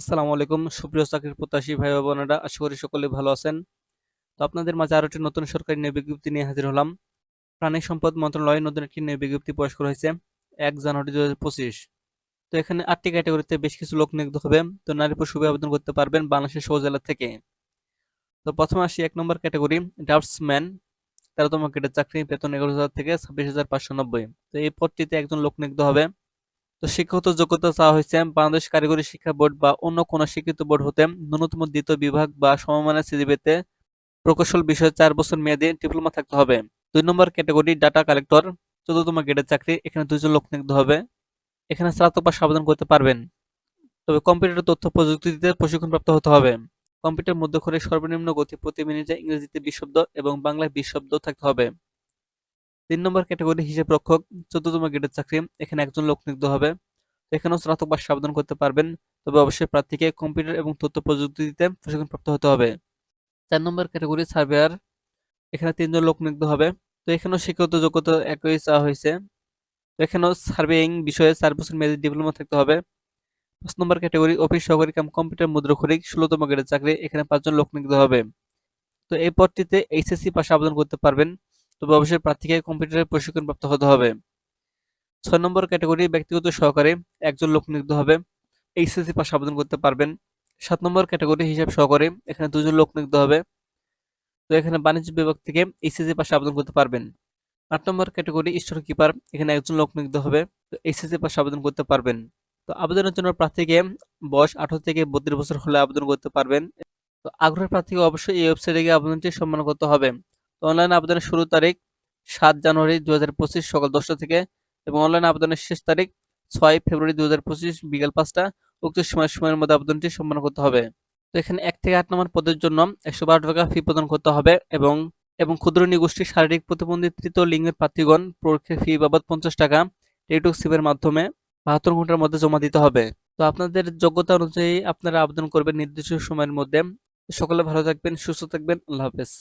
আসসালামু আলাইকুম। সুপ্রিয় চাকরির প্রত্যাশী ভাই বোনেরা, আশা করি সকলে ভালো আছেন। তো আপনাদের মাঝে আরও একটি নতুন সরকারি নিয়োগ বিজ্ঞপ্তি নিয়ে হাজির হলাম। প্রাণী সম্পদ মন্ত্রণালয়ে নতুন একটি নিয়োগ বিজ্ঞপ্তি প্রকাশ করা হয়েছে, এক জানুয়ারি দু হাজার পঁচিশ। তো এখানে আটটি ক্যাটাগরিতে বেশ কিছু লোক নিয়োগ হবে, তো নারী পুরুষ উভয় আবেদন করতে পারবেন বাংলাদেশের সৌ জেলা থেকে। তো প্রথমে আসি এক নম্বর ক্যাটাগরি, ড্রাফটসম্যান, তেরোতম গ্রেডের চাকরি, বেতন এগারো হাজার থেকে ছাব্বিশ হাজার পাঁচশো নব্বই। তো এই পদটিতে একজন লোক নিয়োগ হবে তো শিক্ষাগত যোগ্যতা চাওয়া হয়েছে। বাংলাদেশ কারিগরি শিক্ষা বোর্ড বা অন্য কোনো স্বীকৃত বোর্ড হতে ন্যূনতম দ্বিতীয় বিভাগ বা সমমানের সিজিপিতে প্রকৌশল বিষয়ে চার বছর মেয়াদী ডিপ্লোমা থাকতে হবে। দুই নম্বর ক্যাটাগরি ডাটা কালেক্টর চোদ্দতম গ্রেডের চাকরি, এখানে দুইজন লোক নিয়োগ হবে। এখানে স্নাতক পাশ আবেদন করতে পারবেন। তবে কম্পিউটার তথ্য প্রযুক্তিতে প্রশিক্ষণপ্রাপ্ত হতে হবে। কম্পিউটার মধ্যে করে সর্বনিম্ন গতি প্রতি মিনিটে ইংরেজিতে বিশ শব্দ এবং বাংলায় বিশ শব্দ থাকতে হবে। তিন নম্বর ক্যাটাগরি হিসেব রক্ষক, চোদ্দতম গ্রেডের চাকরি, এখানে একজন লোক নিয়োগ হবে। এখানেও স্নাতক পাশ আবেদন করতে পারবেন, তবে অবশ্যই প্রার্থীকে কম্পিউটার এবং তথ্য প্রযুক্তিতে প্রশিক্ষণপ্রাপ্ত হতে হবে। চার নম্বর ক্যাটাগরি সার্ভেয়ার, এখানে তিনজন লোক নিয়োগ হবে। তো এখানেও শিক্ষাগত যোগ্যতা একই চাওয়া হয়েছে। তো এখানেও সার্ভেয়িং বিষয়ে চার বছর মেয়াদী ডিপ্লোমা থাকতে হবে। পাঁচ নম্বর ক্যাটাগরি অফিস সহকারী কাম কম্পিউটার মুদ্রক্ষরিক, ষোলোতম গ্রেডের চাকরি, এখানে পাঁচজন লোক নিয়োগ হবে। তো এই পদটিতে এইচএসসি পাশে আবেদন করতে পারবেন। তবে অবশ্যই প্রার্থীকে কম্পিউটারের প্রশিক্ষণপ্রাপ্ত হতে হবে। ছয় নম্বর ক্যাটাগরি, ব্যক্তিগত সহকারে একজন লোক নিয়োগ হবে। এইচএসসি পাশে আবেদন করতে পারবেন। সাত নম্বর ক্যাটাগরি, হিসাব সহকারে এখানে দুজন লোক নিয়োগ হবে। তো এখানে বাণিজ্য বিভাগ থেকে এইচএসসি পাশে আবেদন করতে পারবেন। আট নম্বর ক্যাটাগরি, স্টোর কিপার, এখানে একজন লোক নিয়োগ হবে। তো এইচএসসি পাশে আবেদন করতে পারবেন। তো আবেদনের জন্য প্রার্থীকে বয়স আঠারো থেকে বত্রিশ বছর হলে আবেদন করতে পারবেন। তো আগ্রহের প্রার্থীকে অবশ্যই এই ওয়েবসাইটে গিয়ে আবেদনটি সম্মান করতে হবে। তো অনলাইন আবেদনের শুরু তারিখ সাত জানুয়ারি দুই হাজার পঁচিশ সকাল দশটা থেকে এবং অনলাইন আবেদনের শেষ তারিখ ছয় ফেব্রুয়ারি দু বিকাল পাঁচটা। উক্ত সময় সময়ের মধ্যে আবেদনটি সম্পন্ন করতে হবে। তো এখানে এক থেকে আট নম্বর পদের জন্য একশো বারো টাকা ফি প্রদান করতে হবে এবং এবং ক্ষুদ্র নিগোষ্ঠী শারীরিক প্রতিবন্ধী তৃতীয় লিঙ্গের প্রার্থীগণ পরীক্ষার ফি বাবদ পঞ্চাশ টাকা টেলিটক সিমের মাধ্যমে বাহাত্তর ঘণ্টার মধ্যে জমা দিতে হবে। তো আপনাদের যোগ্যতা অনুযায়ী আপনারা আবেদন করবেন নির্দিষ্ট সময়ের মধ্যে। সকলে ভালো থাকবেন, সুস্থ থাকবেন, আল্লাহ হাফেজ।